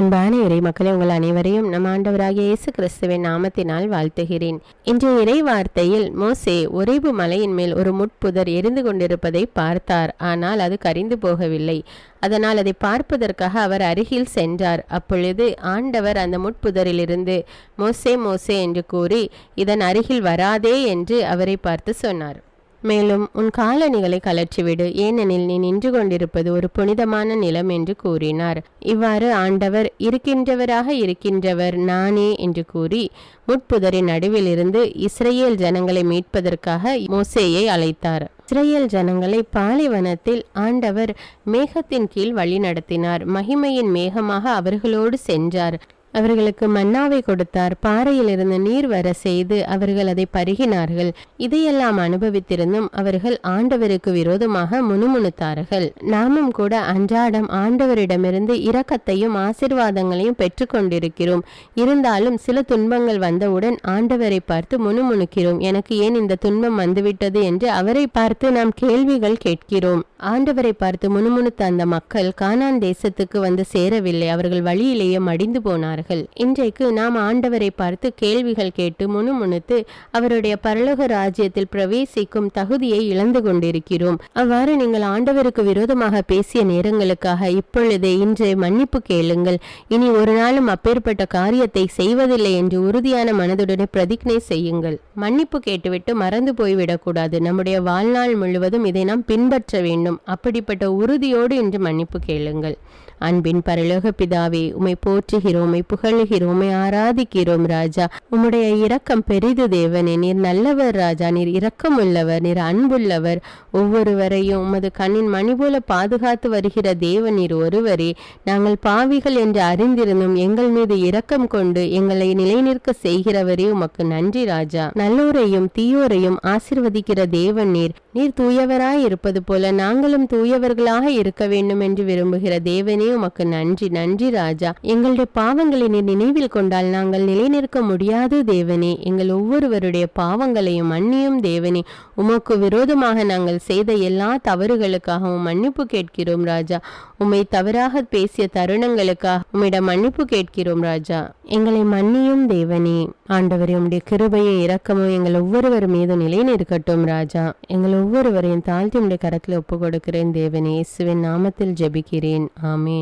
அன்பான இறை மக்களை உங்கள் அனைவரையும் நம் ஆண்டவராகிய இயேசு கிறிஸ்துவின் நாமத்தினால் வாழ்த்துகிறேன். இன்றைய இறை வார்த்தையில் மோசே உறைவு மலையின் மேல் ஒரு முட்புதர் எரிந்து கொண்டிருப்பதை பார்த்தார். ஆனால் அது கரிந்து போகவில்லை. அதனால் அதை பார்ப்பதற்காக அவர் அருகில் சென்றார். அப்பொழுது ஆண்டவர் அந்த முட்புதரிலிருந்து மோசே மோசே என்று கூறி இதன் அருகில் வராதே என்று அவரை பார்த்து சொன்னார். மேலும் உன் காலணிகளை கலற்றிவிடு ஏனெனில் நீ நின்று கொண்டிருப்பது ஒரு புனிதமான நிலம் என்று கூறினார். இவ்வாறு ஆண்டவர் இருக்கின்றவராக இருக்கின்றவர் நானே என்று கூறி முட்புதரின் நடுவிலிருந்து இஸ்ரேல் ஜனங்களை மீட்பதற்காக மோசேயை அழைத்தார். இஸ்ரேல் ஜனங்களை பாலைவனத்தில் ஆண்டவர் மேகத்தின் கீழ் வழி நடத்தினார் மகிமையின் மேகமாக அவர்களோடு சென்றார். அவர்களுக்கு மன்னாவை கொடுத்தார். பாறையிலிருந்து நீர் வர செய்து அவர்கள் அதை பருகினார்கள். இதையெல்லாம் அனுபவித்திருந்தும் அவர்கள் ஆண்டவருக்கு விரோதமாக முணுமுணுத்தார்கள். நாமும் கூட அன்றாடம் ஆண்டவரிடமிருந்து இரக்கத்தையும் ஆசிர்வாதங்களையும் பெற்றுக்கொண்டிருக்கிறோம். இருந்தாலும் சில துன்பங்கள் வந்தவுடன் ஆண்டவரை பார்த்து முணுமுணுக்கிறோம். எனக்கு ஏன் இந்த துன்பம் வந்துவிட்டது என்று அவரை பார்த்து நாம் கேள்விகள் கேட்கிறோம். ஆண்டவரை பார்த்து முணுமுணுத்த அந்த மக்கள் கானான் தேசத்துக்கு வந்து சேரவில்லை. அவர்கள் வழியிலேயே மடிந்து போனார்கள். இன்றைக்கு நாம் ஆண்டவரை பார்த்து கேள்விகள் கேட்டு முணுமுணுத்து அவருடைய பரலோக ராஜ்யத்தில் பிரவேசிக்கும் தகுதியை இழந்து கொண்டிருக்கிறோம். அவ்வாறு நீங்கள் ஆண்டவருக்கு விரோதமாக பேசிய நேரங்களுக்காக இப்பொழுதே இன்றைய மன்னிப்பு கேளுங்கள். இனி ஒரு நாளும் அப்பேற்பட்ட காரியத்தை செய்வதில்லை என்று உறுதியான மனதுடனே பிரதிஜ்ஞை செய்யுங்கள். மன்னிப்பு கேட்டுவிட்டு மறந்து போய்விடக்கூடாது. நம்முடைய வாழ்நாள் முழுவதும் இதை நாம் பின்பற்ற வேண்டும். அப்படிப்பட்ட உறுதியோடு இன்று மன்னிப்பு கேளுங்கள். அன்பின் பரலோக பிதாவே உமை போற்றுகிறோம் புகழுகிறோமை ஆராதிக்கிறோம் ராஜா. உம்முடைய இரக்கம் பெரிது தேவனே நீர் நல்லவர் ராஜா நீர் இரக்கமுள்ளவர் நீர் அன்புள்ளவர். ஒவ்வொருவரையும் உமது கண்ணின் மணி போல பாதுகாத்து வருகிற தேவன் நீர் ஒருவரே. நாங்கள் பாவிகள் என்று அறிந்திருந்தும் எங்கள் மீது இரக்கம் கொண்டு எங்களை நிலைநிற்க செய்கிறவரே உமக்கு நன்றி ராஜா. நல்லோரையும் தீயோரையும் ஆசிர்வதிக்கிற தேவன் நீர். நீர் தூயவராய் இருப்பது போல நாங்களும் தூயவர்களாக இருக்க வேண்டும் என்று விரும்புகிற தேவனே உமக்கு நன்றி நன்றி ராஜா. எங்களுடைய பாவங்களை நீர் நினைவில் கொண்டால் நாங்கள் நிலைநிற்க முடியாது தேவனே. எங்கள் ஒவ்வொருவருடைய பாவங்களையும் மன்னியும் தேவனே. உமக்கு விரோதமாக நாங்கள் செய்த எல்லா தவறுகளுக்காகவும் மன்னிப்பு கேட்கிறோம் ராஜா. உம்மை தவறாக பேசிய தருணங்களுக்காக உம்மிடம் மன்னிப்பு கேட்கிறோம் ராஜா. எங்களை மன்னியும் தேவனே. ஆண்டவரே உம்முடைய கிருபையை இரக்கமும் எங்கள் ஒவ்வொருவர் மீது நிலைநிற்கட்டும் ராஜா. எங்கள் ஒவ்வொருவரையும் தாழ்த்தி உடைய கரத்தில் ஒப்பு கொடுக்கிறேன் தேவனே. இயேசுவின் நாமத்தில் ஜெபிக்கிறேன். ஆமே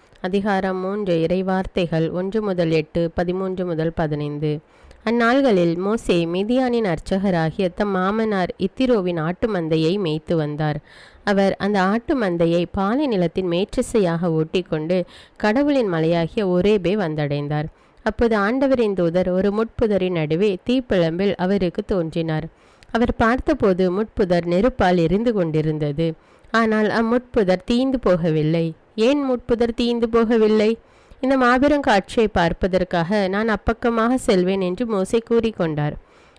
அதிகாரம் மூன்று இறைவார்த்தைகள் ஒன்று முதல் எட்டு பதிமூன்று முதல் பதினைந்து. அந்நாள்களில் மோசே மிதியானின் அர்ச்சகராகிய தம் மாமனார் இத்திரோவின் ஆட்டு மந்தையை மேய்த்து வந்தார். அவர் அந்த ஆட்டு மந்தையை பாலை நிலத்தின் மேற்றிசையாக ஓட்டிக்கொண்டு கடவுளின் மலையாகிய ஒரேபே வந்தடைந்தார். அப்போது ஆண்டவரின் தூதர் ஒரு முட்புதரின் நடுவே தீப்பிழம்பில் அவருக்கு தோன்றினார். அவர் பார்த்தபோது முட்புதர் நெருப்பால் எரிந்து கொண்டிருந்தது. ஆனால் அம்முட்புதர் தீந்து போகவில்லை. ஏன் முட்புதர் தீந்து போகவில்லை? இந்த மாபெரும் காட்சியை பார்ப்பதற்காக நான் அப்பக்கமாக செல்வேன் என்று மோசே கூறிக்கொண்டார்.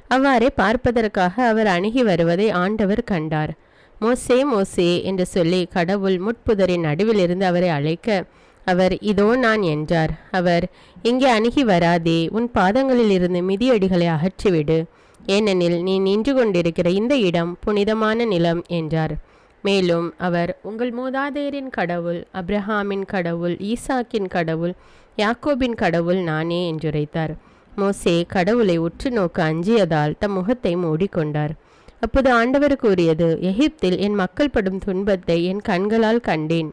அவ்வாறே பார்ப்பதற்காக அவர் அணுகி வருவதை ஆண்டவர் கண்டார். மோசே மோசே என்று சொல்லி கடவுள் முட்புதரின் நடுவிலிருந்து அவரை அழைக்க அவர் இதோ நான் என்றார். அவர் இங்கே அணுகி வராதே உன் பாதங்களில் இருந்து மிதியடிகளை அகற்றிவிடு. ஏனெனில் நீ நின்று கொண்டிருக்கிற இந்த இடம் புனிதமான நிலம் என்றார். மேலும் அவர் உங்கள் மூதாதையரின் கடவுள் அப்ரஹாமின் கடவுள் ஈசாக்கின் கடவுள் யாக்கோபின் கடவுள் நானே என்றுரைத்தார். மோசே கடவுளை உற்று நோக்க அஞ்சியதால் தம் முகத்தை மூடிக்கொண்டார். அப்போது ஆண்டவர் கூறியது எகிப்தில் என் மக்கள் படும் துன்பத்தை என் கண்களால் கண்டேன்.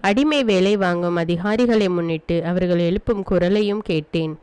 அடிமை வேலை வாங்கும் அதிகாரிகளை முன்னிட்டு அவர்கள் எழுப்பும் குரலையும் கேட்டேன்.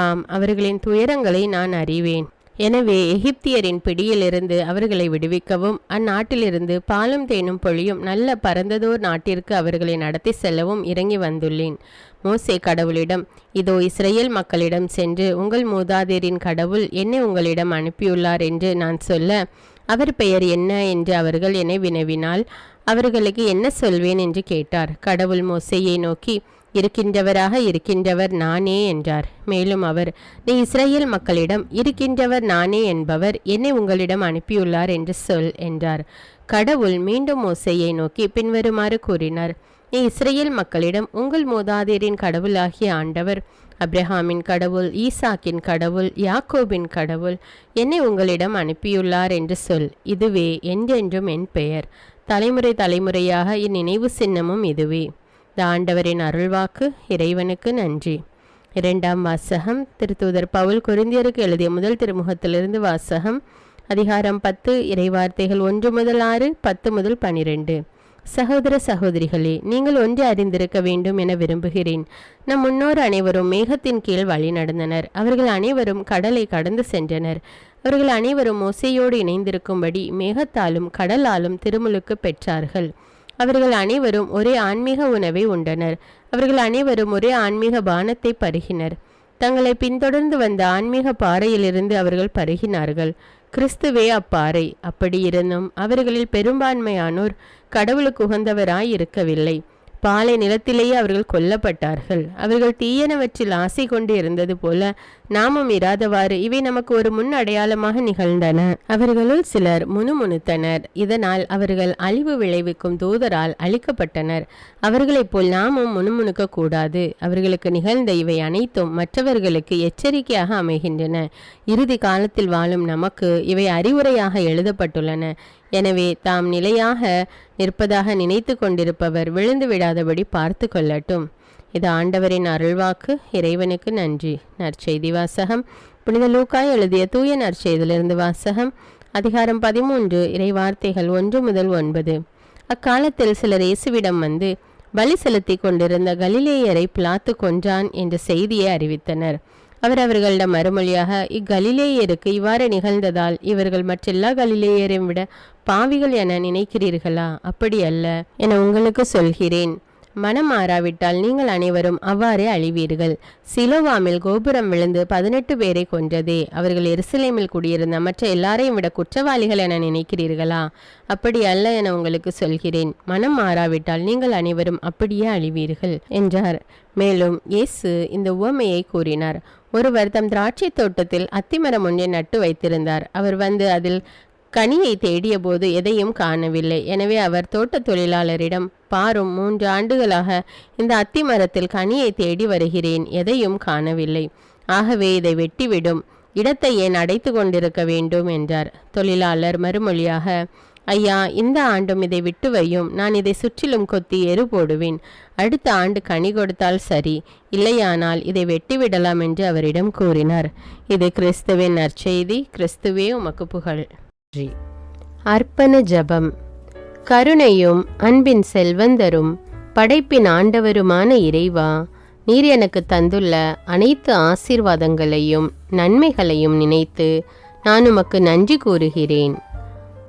ஆம் அவர்களின் துயரங்களை நான் அறிவேன். எனவே எகிப்தியரின் பிடியிலிருந்து அவர்களை விடுவிக்கவும் அந்நாட்டிலிருந்து பாலும் தேனும் பொழியும் நல்ல பரந்ததோர் நாட்டிற்கு அவர்களை நடத்தி செல்லவும் இறங்கி வந்துள்ளேன். மோசே கடவுளிடம் இதோ இஸ்ரேல் மக்களிடம் சென்று உங்கள் மூதாதையரின் கடவுள் என்னை உங்களிடம் அனுப்பியுள்ளார் என்று நான் சொல்ல அவர் பெயர் என்ன என்று அவர்கள் என்னை வினவினால் அவர்களுக்கு என்ன சொல்வேன் என்று கேட்டார். கடவுள் மோசையை நோக்கி இருக்கின்றவராக இருக்கின்றவர் நானே என்றார். மேலும் அவர் நீ இஸ்ரேல் மக்களிடம் இருக்கின்றவர் நானே என்பவர் என்னை உங்களிடம் அனுப்பியுள்ளார் என்று சொல் என்றார். கடவுள் மீண்டும் மோசையை நோக்கி பின்வருமாறு கூறினார் நீ இஸ்ரேல் மக்களிடம் உங்கள் மூதாதையரின் கடவுளாகிய ஆண்டவர் அப்ரஹாமின் கடவுள் ஈசாக்கின் கடவுள் யாக்கோபின் கடவுள் என்னை உங்களிடம் அனுப்பியுள்ளார் என்று சொல். இதுவே என்றென்றும் என் பெயர். தலைமுறை தலைமுறையாக என் நினைவு சின்னமும் இதுவே. இந்த ஆண்டவரின் அருள்வாக்கு இறைவனுக்கு நன்றி. இரண்டாம் வாசகம் திருத்தூதர் பவுல் குருந்தியருக்கு எழுதிய முதல் திருமுகத்திலிருந்து வாசகம் அதிகாரம் பத்து இறைவார்த்தைகள் ஒன்று முதல் ஆறு பத்து முதல் பனிரெண்டு. சகோதர சகோதரிகளே நீங்கள் ஒன்று அறிந்திருக்க வேண்டும் என விரும்புகிறேன். நம் முன்னோர் அனைவரும் மேகத்தின் கீழ் வழி நடந்தனர். அவர்கள் அனைவரும் கடலை கடந்து சென்றனர். அவர்கள் அனைவரும் ஒசையோடு இணைந்திருக்கும்படி மேகத்தாலும் கடலாலும் திருமுழுக்கு பெற்றார்கள். அவர்கள் அனைவரும் ஒரே ஆன்மீக உணவை உண்டனர். அவர்கள் அனைவரும் ஒரே ஆன்மீக பானத்தை பருகினர். தங்களை பின்தொடர்ந்து வந்த ஆன்மீக பாறையிலிருந்து அவர்கள் பருகினார்கள். கிறிஸ்துவே அப்பாறை. அப்படி இருந்தும் அவர்களில் பெரும்பான்மையானோர் கடவுளுக்கு உகந்தவராய் இருக்கவில்லை பாலை நிலத்திலேயே அவர்கள் கொல்லப்பட்டார்கள். அவர்கள் தீயனவற்றில் ஆசை கொண்டு இருந்தது போல நாமும் இராதவாறு இவை நமக்கு ஒரு முன் அடையாளமாக நிகழ்ந்தன. அவர்களுள் சிலர் முணுமுணுத்தனர். இதனால் அவர்கள் அழிவு விளைவிக்கும் தூதரால் அழிக்கப்பட்டனர். அவர்களைப் போல் நாமும் முணுமுணுக்க கூடாது. அவர்களுக்கு நிகழ்ந்த இவை அனைத்தும் மற்றவர்களுக்கு எச்சரிக்கையாக அமைகின்றன. இறுதி காலத்தில் வாழும் நமக்கு இவை அறிவுரையாக எழுதப்பட்டுள்ளன. எனவே தாம் நிலையாக நிற்பதாக நினைத்து கொண்டிருப்பவர் விழுந்து விடாதபடி பார்த்து கொள்ளட்டும். இது ஆண்டவரின் அருள்வாக்கு. இறைவனுக்கு நன்றி. நற்செய்தி வாசகம். புனித லூக்காய் எழுதிய தூய நற்செய்தியிலிருந்து வாசகம். அதிகாரம் பதிமூன்று. இறை வார்த்தைகள் ஒன்று முதல் ஒன்பது. அக்காலத்தில் சிலர் இயேசுவிடம் வந்து பலி செலுத்தி கொண்டிருந்த கலிலேயரை பிளாத்து கொன்றான் என்ற செய்தியை அறிவித்தனர். அவர் அவர்களிடம் மறுமொழியாக இக்கலிலேயருக்கு இவ்வாறு நிகழ்ந்ததால் இவர்கள் மற்றெல்லா கலிலேயரையும் விட பாவிகள் என நினைக்கிறீர்களா? அப்படி அல்ல என உங்களுக்கு சொல்கிறேன். மனம் மாறாவிட்டால் நீங்கள் அனைவரும் அவ்வாறே அழிவீர்கள். சிலோவாமில் கோபுரம் விழுந்து பதினெட்டு பேரை கொன்றதே அவர்கள் எருசலேமில் குடியிருந்த மற்ற எல்லாரையும் விட குற்றவாளிகள் என நினைக்கிறீர்களா? அப்படி அல்ல என உங்களுக்கு சொல்கிறேன். மனம் மாறாவிட்டால் நீங்கள் அனைவரும் அப்படியே அழிவீர்கள் என்றார். மேலும் இயேசு இந்த உவமையை கூறினார். ஒருவர் தம் திராட்சை தோட்டத்தில் அத்திமரம் ஒன்றை நட்டு வைத்திருந்தார். அவர் வந்து அதில் கனியை தேடிய போது எதையும் காணவில்லை. எனவே அவர் தோட்ட தொழிலாளரிடம் பாரும் மூன்று ஆண்டுகளாக இந்த அத்தி மரத்தில் கனியை தேடி வருகிறேன் எதையும் காணவில்லை. ஆகவே இதை வெட்டிவிடும். இடத்தை ஏன் அடைத்து கொண்டிருக்க வேண்டும்? என்றார். தொழிலாளர் மறுமொழியாக ஐயா இந்த ஆண்டும் இதை விட்டு வையும். நான் இதை சுற்றிலும் கொத்தி எரு போடுவேன். அடுத்த ஆண்டு கனி கொடுத்தால் சரி. இல்லையானால் இதை வெட்டிவிடலாம் என்று அவரிடம் கூறினார். இது கிறிஸ்துவின் நற்செய்தி. கிறிஸ்துவே உமக்கு புகழ். நன்றி. அர்ப்பண ஜபம். கருணையும் அன்பின் செல்வந்தரும் படைப்பின் ஆண்டவருமான இறைவா நீர் எனக்கு தந்துள்ள அனைத்து ஆசீர்வாதங்களையும் நன்மைகளையும் நினைத்து நான் உமக்கு நன்றி கூறுகிறேன்.